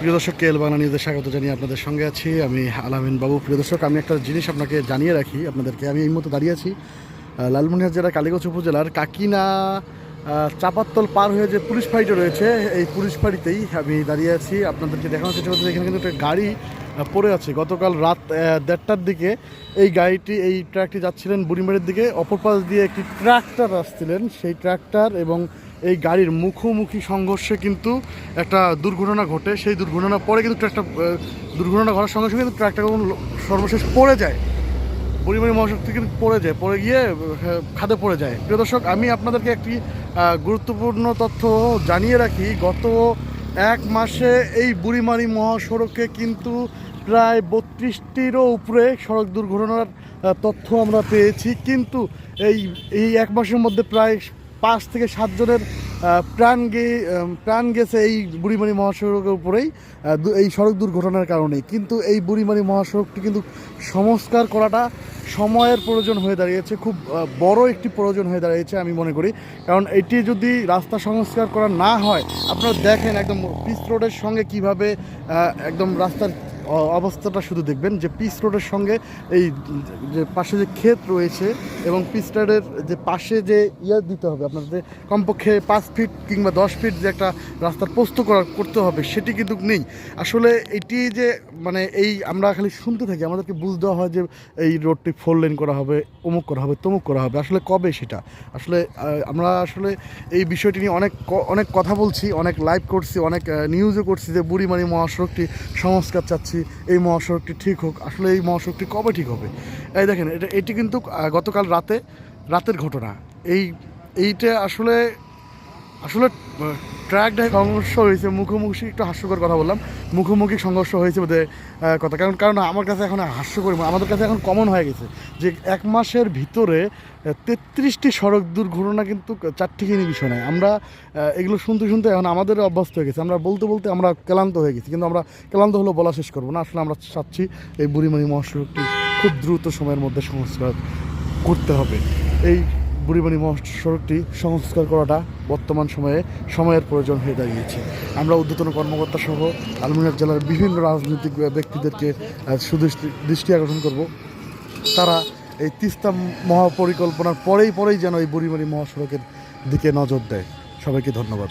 প্রিয় দর্শক কেএল বাংলা নিউজে স্বাগত জানিয়ে আপনাদের সঙ্গে আছি। আমি আলামিন বাবু। প্রিয় দর্শক আমি একটা জিনিস আপনাকে জানিয়ে রাখি আপনাদেরকে। আমি এই মতো দাঁড়িয়ে আছি আহ, লালমনিরহাট জেলার কালীগঞ্জ উপজেলার কাকিনা চাপাত্তল পার হয়ে যে পুলিশ ফাঁড়িটা রয়েছে এই পুলিশ ফাঁড়িতেই আমি দাঁড়িয়ে আছি। আপনাদেরকে দেখানোর চেষ্টা করছি এখানে কিন্তু একটা গাড়ি পড়ে আছে। গতকাল রাত দেড়টার দিকে এই গাড়িটি এই ট্রাকটি যাচ্ছিলেন বুড়িমারির দিকে। অপর পাশ দিয়ে একটি ট্রাক্টর আসছিলেন। সেই ট্রাক্টর এবং এই গাড়ির মুখোমুখি সংঘর্ষে কিন্তু একটা দুর্ঘটনা ঘটে। সেই দুর্ঘটনার পরে কিন্তু ট্রাকটা দুর্ঘটনা ঘটার সঙ্গে সঙ্গে কিন্তু ট্রাকটা সর্বশেষ পড়ে যায়। পরিমাণী মহাশক্তি কিন্তু পড়ে যায়, পড়ে গিয়ে খাদে পড়ে যায়। প্রিয় দর্শক, আমি আপনাদেরকে একটি গুরুত্বপূর্ণ তথ্য জানিয়ে রাখি। গত এক মাসে এই বুড়িমারি মহাসড়কে কিন্তু প্রায় বত্রিশটিরও উপরে সড়ক দুর্ঘটনার তথ্য আমরা পেয়েছি। কিন্তু এই এই এক মাসের মধ্যে প্রায় পাঁচ থেকে সাতজনের প্রাণ গে প্রাণ গেছে এই বুড়িমারি মহাসড়কের উপরেই এই সড়ক দুর্ঘটনার কারণে কিন্তু এই বুড়িমারি মহাসড়কটি কিন্তু সংস্কার করাটা সময়ের প্রয়োজন হয়ে দাঁড়িয়েছে, খুব বড় একটি প্রয়োজন হয়ে দাঁড়িয়েছে আমি মনে করি। কারণ এটি যদি রাস্তা সংস্কার করা না হয়, আপনারা দেখেন একদম পিচ রোডের সঙ্গে কীভাবে একদম রাস্তার অবস্থাটা শুধু দেখবেন যে পিচ রোডের সঙ্গে এই যে পাশে যে ক্ষেত রয়েছে এবং পিচ রোডের যে পাশে যে ইয়ে দিতে হবে আপনাদের কমপক্ষে পাঁচ ফিট কিংবা দশ ফিট যে একটা রাস্তার পোস্ত করা করতে হবে, সেটি কিন্তু নেই। আসলে এটি যে মানে এই আমরা খালি শুনতে থাকি, আমাদেরকে বুঝ দেওয়া হয় যে এই রোডটি ফোর লেন করা হবে, অমুক করা হবে, তমুক করা হবে। আসলে কবে সেটা? আসলে আমরা আসলে এই বিষয়টি নিয়ে অনেক অনেক কথা বলছি, অনেক লাইভ করছি, অনেক নিউজও করছি যে বুড়িমারি মহাসড়কটি সংস্কার চাচ্ছি। এই মহাসড়কটি ঠিক হোক। আসলে এই মহাসড়কটি কবে ঠিক হবে? এই দেখেন, এটা, এটি কিন্তু গতকাল রাতে, রাতের ঘটনা। এই, এইটা আসলে আসলে ট্র্যাক সংঘর্ষ হয়েছে, মুখোমুখি একটু হাস্যকর কথা বললাম। মুখোমুখি সংঘর্ষ হয়েছে বোধহয় কথা। কারণ কারণ আমার কাছে এখন হাস্যকর, আমাদের কাছে এখন কমন হয়ে গেছে যে এক মাসের ভিতরে তেত্রিশটি সড়ক দুর্ঘটনা কিন্তু চারটিখানি বিষয় নয়। আমরা এগুলো শুনতে শুনতে এখন আমাদের অভ্যস্ত হয়ে গেছে। আমরা বলতে বলতে আমরা ক্লান্ত হয়ে গেছি, কিন্তু আমরা ক্লান্ত হলেও বলা শেষ করব না। আসলে আমরা চাচ্ছি এই বুড়িমারি মহাসড়কটি খুব দ্রুত সময়ের মধ্যে সংস্কার করতে হবে। এই বুড়িমারি মহাসড়কটি সংস্কার করাটা বর্তমান সময়ে সময়ের প্রয়োজন হয়ে দাঁড়িয়েছে। আমরা ঊর্ধ্বতন কর্মকর্তা সহ আলমিনার জেলার বিভিন্ন রাজনৈতিক ব্যক্তিদেরকে সুদৃষ্টি, দৃষ্টি আকর্ষণ করব। তারা এই তিস্তা মহাপরিকল্পনার পরেই পরেই যেন এই বুড়িমানি মহাসড়কের দিকে নজর দেয়। সবাইকে ধন্যবাদ।